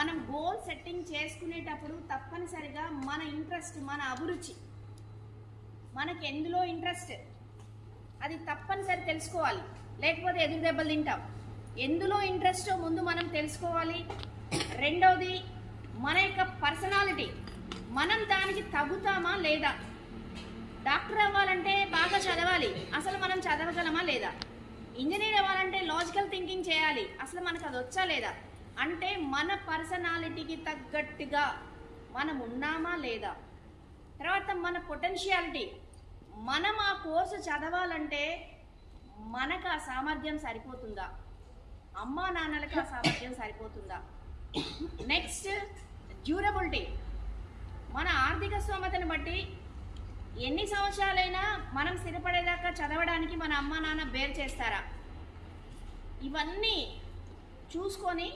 మనం goal setting చేసుకునేటప్పుడు తప్పనిసరిగా మన ఇంట్రెస్ట్ మన అభిరుచి. మనకి ఎందులో ఇంట్రెస్ట్ అది తప్పనిసరి తెలుసుకోవాలి. లేకపోతే ఎదురు దెబ్బలు తింటాం. ఎందులో ఇంట్రెస్టో ముందు మనం తెలుసుకోవాలి. రెండవది మన యొక్క పర్సనాలిటీ మనం దానికి తగ్గుతామా లేదా? డాక్టర్ అవ్వాలంటే బాగా చదవాలి. అసలు మనం చదవగలమా లేదా? ఇంజనీర్ అవ్వాలంటే లాజికల్ థింకింగ్ చేయాలి. అసలు మనకు అది వచ్చా లేదా? అంటే మన పర్సనాలిటీకి తగ్గట్టుగా మనం ఉన్నామా లేదా? తర్వాత మన పొటెన్షియాలిటీ. మనం ఆ కోర్సు చదవాలంటే మనకు ఆ సామర్థ్యం సరిపోతుందా? అమ్మా నాన్నలకు ఆ సామర్థ్యం సరిపోతుందా? Next durability. మన ఆర్థిక స్తోమతను బట్టి ఎన్ని సంవత్సరాలైనా మనం స్థిరపడేదాకా చదవడానికి మన అమ్మ నాన్న బేర్ చేస్తారా? ఇవన్నీ చూసుకొని